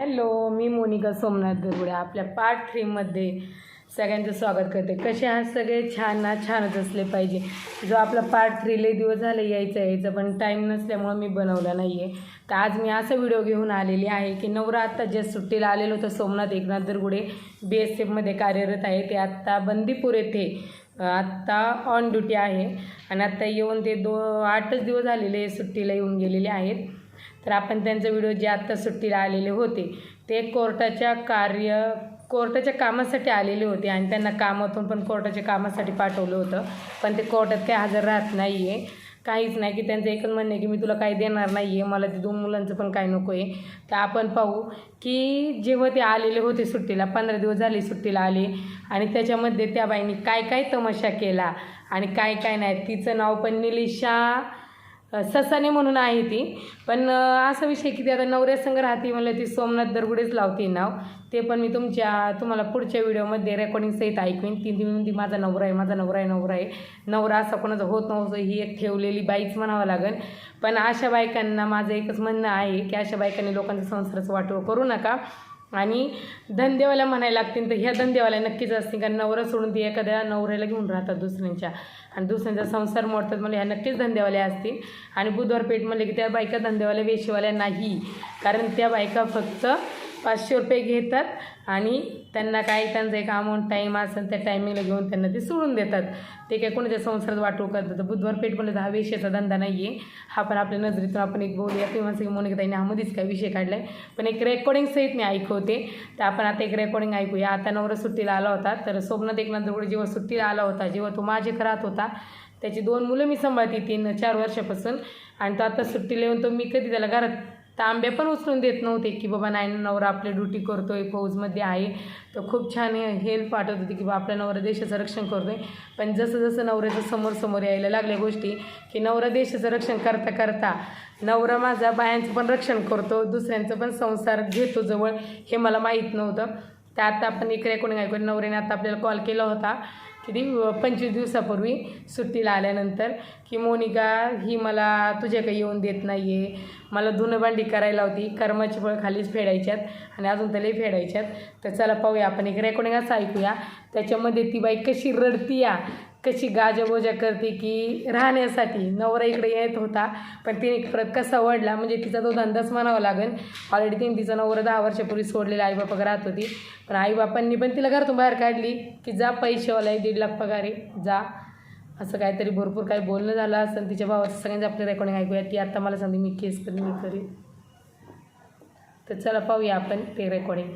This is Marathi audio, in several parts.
हॅलो मी मोनिका सोमनाथ दरगुडे आपल्या पार्ट थ्रीमध्ये सगळ्यांचं स्वागत करते. कसे आहात सगळे? छान ना? छानच असले पाहिजे. जो आपला पार्ट थ्री लई दिवस झाले यायचं यायचं पण टाईम नसल्यामुळं मी बनवला नाही आहे तर आज मी असा व्हिडिओ घेऊन आलेली आहे की नवरा आत्ता जे सुट्टीला आलेलो होतं सोमनाथ एकनाथ दरगुडे बी एस एफमध्ये कार्यरत आहे. ते आत्ता बंदीपूर येथे आत्ता ऑन ड्युटी आहे. आणि आत्ता येऊन ते दो आठच दिवस झालेले सुट्टीला येऊन गेलेले आहेत. तर आपण त्यांचा व्हिडिओ जे आत्ता सुट्टीला आलेले होते ते कोर्टाच्या कार्य कोर्टाच्या कामासाठी आलेले होते आणि त्यांना कामातून पण कोर्टाच्या कामासाठी पाठवलं होतं. पण ते कोर्टात काही हजर राहत नाही आहे काहीच नाही की त्यांचं एकच म्हणणं आहे की मी तुला काही देणार नाही आहे मला ते दोन मुलांचं पण काही नको आहे तर आपण पाहू की जेव्हा ते आलेले होते सुट्टीला पंधरा दिवस झाले सुट्टीला आले आणि त्याच्यामध्ये त्या बाईंनी काय काय तमाशा केला आणि काय काय नाही तिचं नाव पण निलिशा ससाने म्हणून आहे ती. पण असा विषय की ती आता नवऱ्यासंग राहते म्हणलं ती सोमनाथ दरगुडेच लावते नाव. ते पण मी तुमच्या तुम्हाला पुढच्या व्हिडिओमध्ये रेकॉर्डिंग सहित ऐकवीन. ती ती म्हणते माझा नवरा आहे माझा नवरा आहे नवरा आहे. नवरा असा कोणाचा होत नव्हतं ही एक ठेवलेली बाईच म्हणावं लागेल. पण अशा बायकांना माझं एकच म्हणणं आहे की अशा बायकांनी लोकांच्या संसाराचं वाटोळ करू नका. आणि धंदेवाल्या म्हणायला लागतील तर ह्या धंदेवाल्या नक्कीच असतील. कारण नवरा सोडून ती एखाद्या नवऱ्याला घेऊन राहतात दुसऱ्यांच्या. आणि दुसऱ्यांचा संसार मोडतात म्हणजे ह्या नक्कीच धंदेवाल्या असतील. आणि बुधवार पेठ म्हणले की त्या बायका धंदेवाल्या वेशीवाल्या नाही. कारण त्या बायका फक्त पाचशे रुपये घेतात आणि त्यांना काही त्यांचं एक अमाऊंट टाईम असेल त्या टायमिंगला घेऊन त्यांना ते सोडून देतात. ते काय कोणाच्या संसारात वाटू करतात. तर बुधवार पेठ म्हणलं तर हा विषयाचा धंदा नाही आहे हा पण आपल्या नजरेतून आपण एक बोलूया. तुम्ही म्हणता की मोनिका हा मध्येच काय विषय काढला आहे पण एक रेकॉर्डिंग सहित मी ऐकवते. तर आपण आता एक रेकॉर्डिंग ऐकूया. आता नवरा सुट्टीला आला होता. तर सोमनाथ एकनाथ दगडे जेव्हा सुट्टीला आला होता जेव्हा तो माझे राहत होता त्याची दोन मुलं मी सांभाळते तीन चार वर्षापासून. आणि तो आता सुट्टीला येऊन तो मी कधी त्याला घरात तर आंबे पण उचलून देत नव्हते की बाबा नाही नवरा आपली ड्युटी आहे फौजमध्ये आहे. तर खूप छान हेल्प वाटत होती की बाबा आपला नवरा देशाचं रक्षण करतो आहे पण जसं जसं नवऱ्याचं समोर समोर यायला लागल्या गोष्टी की नवरा देशाचं रक्षण करता करता नवरा माझा बायांचं पण रक्षण करतो दुसऱ्यांचं पण संसार घेतो जवळ हे मला माहीत नव्हतं. तर आता आपण एक रेकॉर्डिंग ऐकून नवऱ्याने आता आपल्याला कॉल केला होता. किती पंचवीस दिवसापूर्वी सुट्टीला आल्यानंतर की मोनिका ही मला तुझ्या काही येऊन देत नाही आहे मला धुणं भांडी करायला होती. कर्माची फळ खालीच फेडायच्यात आणि अजून त्याला फेडायच्यात. तर चला पाहूया आपण एक रेकॉर्डिंग असं ऐकूया. त्याच्यामध्ये ती बाई कशी रडती या कशी गाजाबोजा करते की राहण्यासाठी. नवरा इकडे येत होता पण तिने परत कसा वडला म्हणजे तिचा तो धंदाच म्हणावा लागेल. ऑलरेडी तिने तिचा नवरा दहा वर्षापूर्वी सोडलेला आईबापा राहत होती. पण आईबापांनी पण तिला घरातून बाहेर काढली की जा पैसेवाला आहे दीड लाख पगार आहे जा. असं काहीतरी भरपूर काही बोलणं झालं असं तिच्या भावाचं सगळ्यांचं आपलं रेकॉर्डिंग ऐकूया. ती आता मला सांगते मी केस करीन मी करीन. तर चला पाहूया आपण ते रेकॉर्डिंग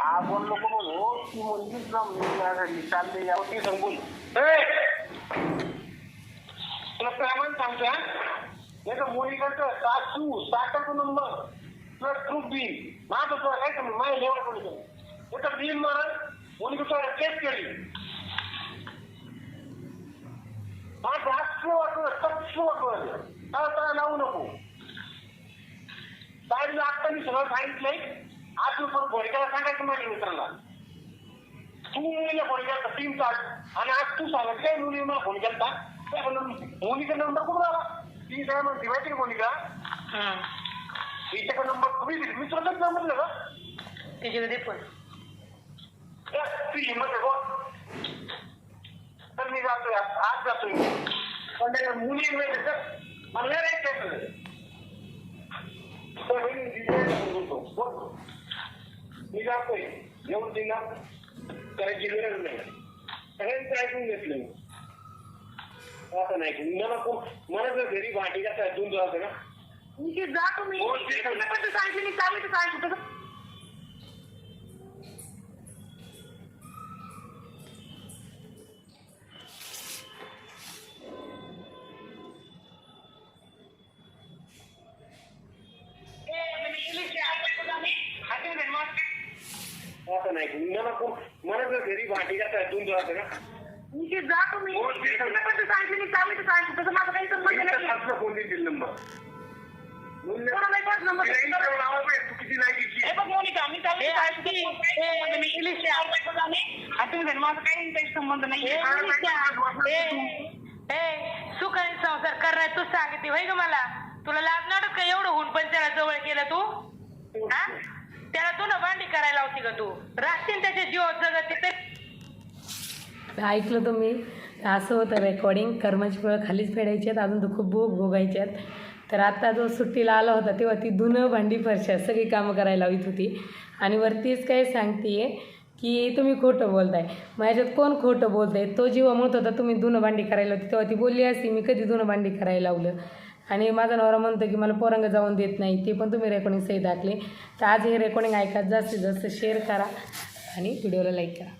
हा बोल नको म्हणू ती मुलगीच ना मी चालले या ती सांगून तुला प्रमाण सांगतो नाही तर मुलीकडचं सासू साखरचा नंबर प्लस ट्रूप बिल माझं तुला काय सांगू माझ्या लेवल कोणी त्याचं बिल मार मुलीकडे तुला केस केली हा जास्त वाटलं तप्स वाटलं त्याला त्याला लावू नको साहेबला आत्ता मी सगळं सांगितलंय आज तू परत घोडक्याला सांगायचं म्हणजे माझ्या मित्राला तू मुलीला फोन केला तीन तास आणि आज तू सांगत काय मुली मला फोन केला मोनिका नंबर कुठून आला? ती काय म्हणते माहिती का मोनिका? तिच्याकडे नंबर तुम्ही मित्राचाच नंबर दिला. त्याच्यामध्ये पण ए, ती हिंमत आहे. तर मी जातोय आज. जातोय पण त्या मुली मिळते तर मला नाही. बोल. मी जातोय. येऊन तिला करायची गरज नाही सगळ्यांचं ऐकून घेतलं मी. असं नाही मला कोण मला जर घरी भांडी का दून जावं ना मी जा तुम्ही ठीक आहे. तुला पण तर सांगितलं मी सांगितलं नाही. मला कोण? मला जर घरी भांडी दून जावं ना. मी हो, ठीक आहे. सांगितलं मी चांगलं तर सांगितलं तसं माझं काही संबंध नाही फोन नंबर. कोणाला नाही घेतली हे बघ मोनिका मी. इंग्लिश आहे. आता माझं काही काही संबंध नाही ए सुखाने संसार करणार तू सांगते होय ग मला? तुला लाज नाटक का एवढं केलं तू? हा. त्याला तू ना भांडी करायला होती का तू. राहतील त्याच्या जीव जगत ते ऐकलं तुम्ही? असं होतं रेकॉर्डिंग कर्माची फळं खालीच फेडायची आहेत. अजून तर खूप भोग भोगायचे आहेत. तर आता जो सुट्टीला आला होता तेव्हा ती धुनं भांडी फरशा सगळी कामं करायला लावित होती. आणि वरतीच काय सांगते की तुम्ही खोटं बोलताय. माझ्यात कोण खोटं बोलताय? तो जेव्हा म्हणत होता तुम्ही धुनं भांडी करायला होती तेव्हा ती बोलली असती मी कधी धुनं भांडी करायला लावलं? आणि माझा नवरा म्हणतो की मला पोरंग जाऊन देत नाही. ते पण तुम्ही रेकॉर्डिंग सही दाखले. तर आज हे रेकॉर्डिंग ऐका जास्तीत जास्त शेअर करा आणि व्हिडिओला लाईक करा.